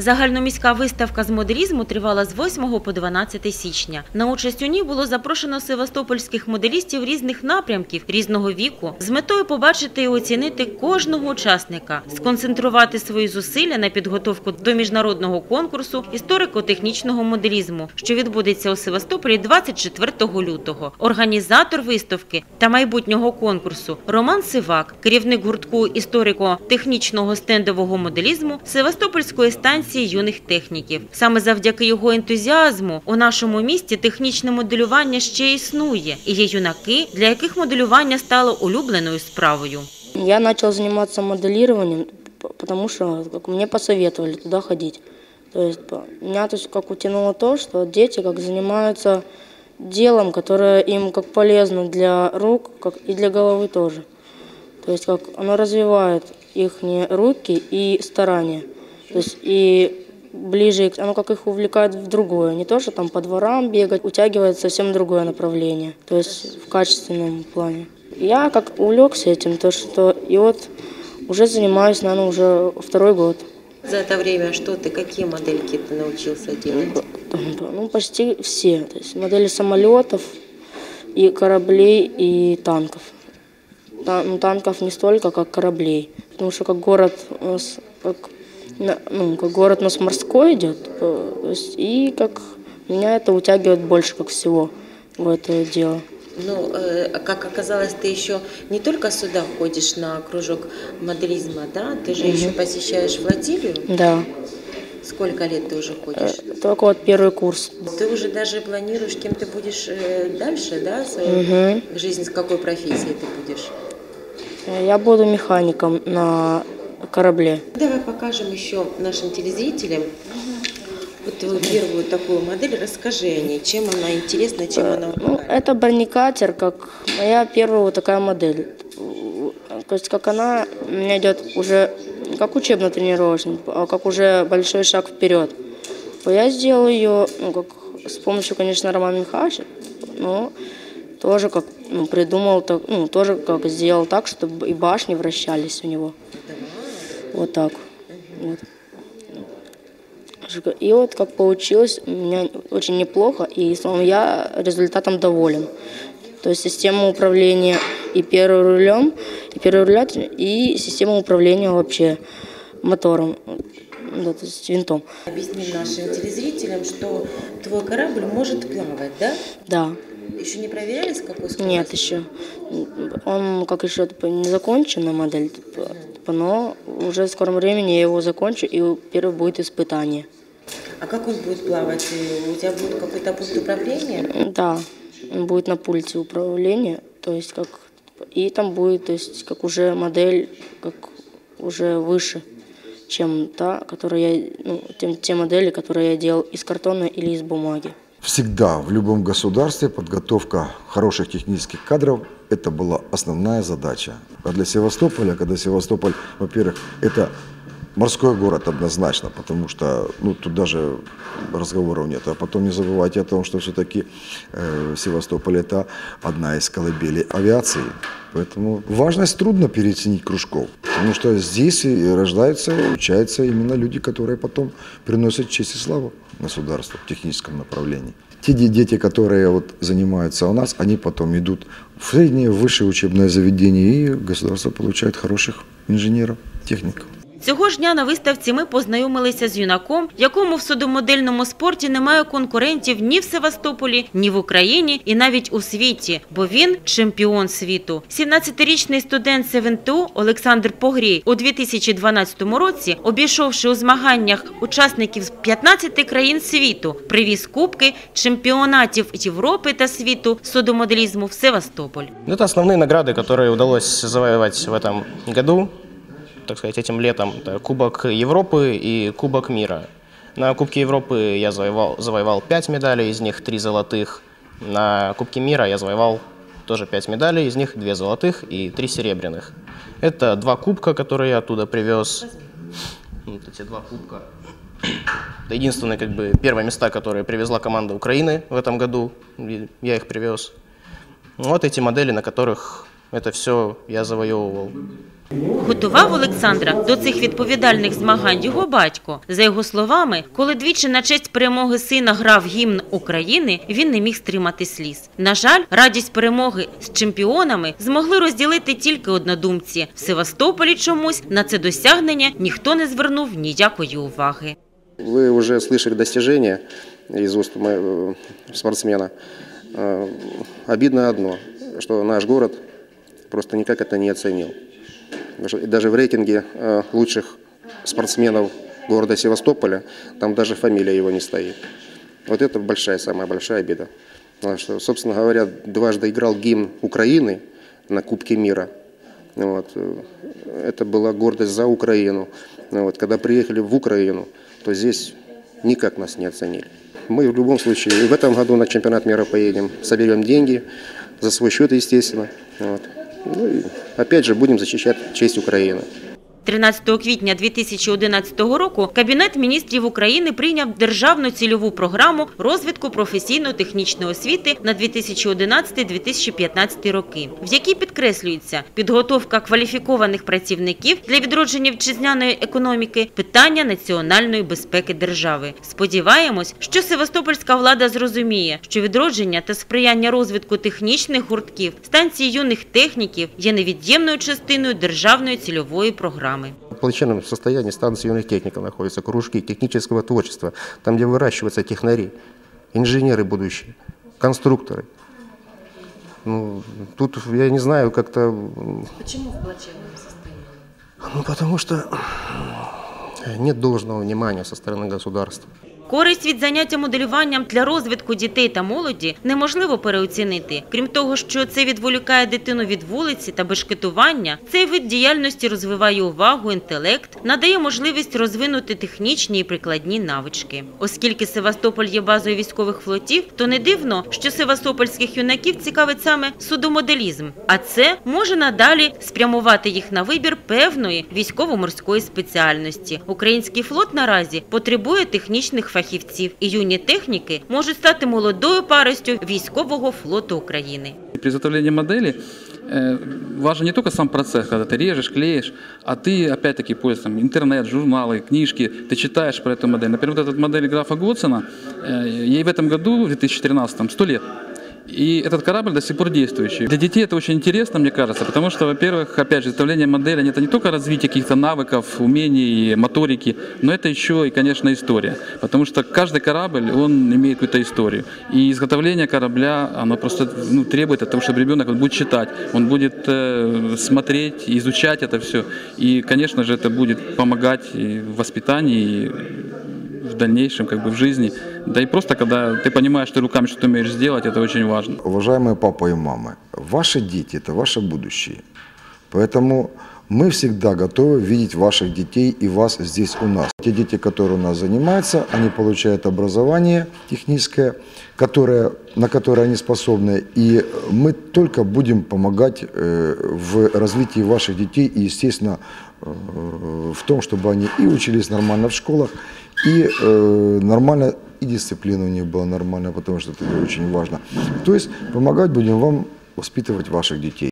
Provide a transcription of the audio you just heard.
Загальноміська виставка з моделізму тривала з 8 по 12 січня. На участь у ній було запрошено севастопольських моделістів різних напрямків, різного віку, з метою побачити і оцінити кожного учасника, сконцентрувати свої зусилля на підготовку до міжнародного конкурсу історико-технічного моделізму, що відбудеться у Севастополі 24 лютого. Організатор виставки та майбутнього конкурсу Роман Сивак, керівник гуртку історико-технічного стендового моделізму Севастопольської станції юних техніків. Саме завдяки його ентузіазму у нашому місті технічне моделювання ще існує, і є юнаки, для яких моделювання стало улюбленою справою. Я начал заниматься моделированием, п- потому что как, мне посоветовали туда ходить. То есть меня утянуло то, что дети как занимаются делом, которое им полезно для рук, как и для головы тоже. То есть как оно развивает их руки и старания. То есть и ближе, оно как их увлекает в другое. Не то, что там по дворам бегать, утягивает совсем другое направление. То есть в качественном плане. Я как увлекся этим, то что и вот уже занимаюсь, наверное, уже второй год. За это время что ты, какие модельки ты научился делать? Ну, почти все. То есть модели самолетов, и кораблей, и танков. Та- ну, танков не столько, как кораблей. Потому что как город у нас, как, ну, как город у нас морской идет, э, есть, и как меня это утягивает больше, как всего, в это дело. Ну, э, как оказалось, ты еще не только сюда ходишь на кружок моделизма, да? Ты же еще посещаешь флотилию. Да. Сколько лет ты уже Э, ходишь? Только вот первый курс. Ты уже даже планируешь, кем ты будешь э, дальше, да, свою Мгм. жизнь, с какой профессией ты будешь? Э, Я буду механиком на корабле. Давай покажем еще нашим телезрителям вот твою первую такую модель. Расскажи о ней, чем она интересна, чем она Ну, это бронекатер, как моя первая вот такая модель. То есть как она у меня идет уже как учебно-тренировочный, а как уже большой шаг вперед. Я сделал ее, ну, как с помощью, конечно, Романа Михайловича, но тоже как ну, придумал, так, ну, тоже как сделал так, чтобы и башни вращались у него. Вот так. Вот. И вот как получилось, у меня очень неплохо, и словом, я результатом доволен. То есть система управления и первым рулем, и первым рулем, и система управления вообще мотором, да, то есть винтом. Объясни нашим телезрителям, что твой корабль может плавать, да? Да. Еще не проверяли, с какой скоростью? Нет, еще. Он как еще типа, не законченная модель, типа, типа, но уже в скором времени я его закончу, и первое будет испытание. А как он будет плавать? У тебя будет какой-то пункт управления? Да, он будет на пульте управления, то есть как и там будет, то есть как уже модель, как уже выше, чем та, которую я, ну, тем, те модели, которые я делал из картона или из бумаги. Всегда в любом государстве подготовка хороших технических кадров – это была основная задача. А для Севастополя, когда Севастополь, во-первых, это морской город однозначно, потому что ну, тут даже разговоров нет. А потом не забывайте о том, что все-таки э, Севастополь – это одна из колыбелей авиации. Поэтому важность трудно переоценить кружков, потому что здесь и рождаются, учатся именно люди, которые потом приносят честь и славу государству в техническом направлении. Те де- дети, которые вот занимаются у нас, они потом идут в среднее, высшее учебное заведение, и государство получает хороших инженеров, техников. Цього ж дня на виставці ми познайомилися з юнаком, якому в судомодельному спорті немає конкурентів ні в Севастополі, ні в Україні і навіть у світі, бо він чемпіон світу. 17-річний студент СВНТУ Олександр Погрій у 2012 році, обійшовши у змаганнях учасників з 15 країн світу, привіз кубки чемпіонатів Європи та світу судомоделізму в Севастополь. Ну, Это основные награды, которые удалось завоевать в этом году, Так сказать, этим летом. Это Кубок Европы и Кубок мира. На Кубке Европы я завоевал, завоевал 5 медалей, из них 3 золотых. На Кубке мира я завоевал тоже 5 медалей, из них 2 золотых и 3 серебряных. Это два кубка, которые я оттуда привез. Вот эти два кубка. Это единственные как бы, первые места, которые привезла команда Украины в этом году. Я их привез. Вот эти модели, на которых Это все я завоевывал. Готував Олександра до цих відповідальних змагань його батько. За його словами, коли двічі на честь перемоги сина грав гімн України, він не міг стримати сліз. На жаль, радість перемоги з чемпіонами змогли розділити тільки однодумці. В Севастополі чомусь на це досягнення ніхто не звернув ніякої уваги. Вы уже слышали достижения из уст моего спортсмена. Э, Обидно одно, что наш город Просто никак это не оценил. Даже- в рейтинге э, лучших спортсменов города Севастополя там даже фамилия его не стоит. Вот это большая, самая большая беда. Потому что, собственно говоря, дважды играл гимн Украины на Кубке мира. Вот. э, Это была гордость за Украину. Ну Вот. Когда приехали в Украину, то здесь никак нас не оценили. Мы в любом случае в этом году на чемпионат мира поедем, соберем деньги за свой счет, естественно. Вот. Ну и опять же будем защищать честь Украины. 13 квітня 2011 року Кабінет міністрів України прийняв державну цільову програму розвитку професійно-технічної освіти на 2011-2015 роки, в якій підкреслюється підготовка кваліфікованих працівників для відродження вітчизняної економіки, питання національної безпеки держави. Сподіваємось, що Севастопольська влада зрозуміє, що відродження та сприяння розвитку технічних гуртків, станцій юних техніків є невід'ємною частиною державної цільової програми. В плачевном состоянии станции юных техников находятся кружки технического творчества, там, где выращиваются технари, инженеры будущие, конструкторы. Ну, тут я не знаю, как-то... Почему в плачевном состоянии? Ну, потому что нет должного внимания со стороны государства. Користь від заняття моделюванням для розвитку дітей та молоді неможливо переоцінити. Крім того, що це відволікає дитину від вулиці та бешкетування, цей вид діяльності розвиває увагу, інтелект, надає можливість розвинути технічні і прикладні навички. Оскільки Севастополь є базою військових флотів, то не дивно, що севастопольських юнаків цікавить саме судомоделізм, а це може надалі спрямувати їх на вибір певної військово-морської спеціальності. Український флот наразі потребує технічних фахівців, і юні техніки можуть стати молодою паростю військового флоту України. При изготовлении модели э, важен не только сам процесс, когда ты режешь, клеишь, а ты опять-таки пользуешься там, интернет, журналы, книжки, ты читаешь про эту модель. Например, вот эта модель графа Готсона, э, ей в этом году, в 2013, 100 лет. И этот корабль до сих пор действующий. Для детей это очень интересно, мне кажется, потому что, во-первых, опять же, изготовление модели это не только развитие каких-то навыков, умений, моторики, но это еще и, конечно, история. Потому что каждый корабль, он имеет какую-то историю. И изготовление корабля, оно просто ну, требует от того, чтобы ребенок он будет читать, он будет э, смотреть, изучать это все. И, конечно же, это будет помогать в воспитании, и в дальнейшем, как бы в жизни. Да и просто, когда ты понимаешь, что руками что-то умеешь сделать, это очень важно. Уважаемые папа и мамы, ваши дети – это ваше будущее. Поэтому мы всегда готовы видеть ваших детей и вас здесь у нас. Те дети, которые у нас занимаются, они получают образование техническое, которое, на которое они способны. И мы только будем помогать э, в развитии ваших детей и, естественно, э, в том, чтобы они и учились нормально в школах, и э, нормально, и дисциплина у них была нормальная, потому что это очень важно. То есть помогать будем вам воспитывать ваших детей.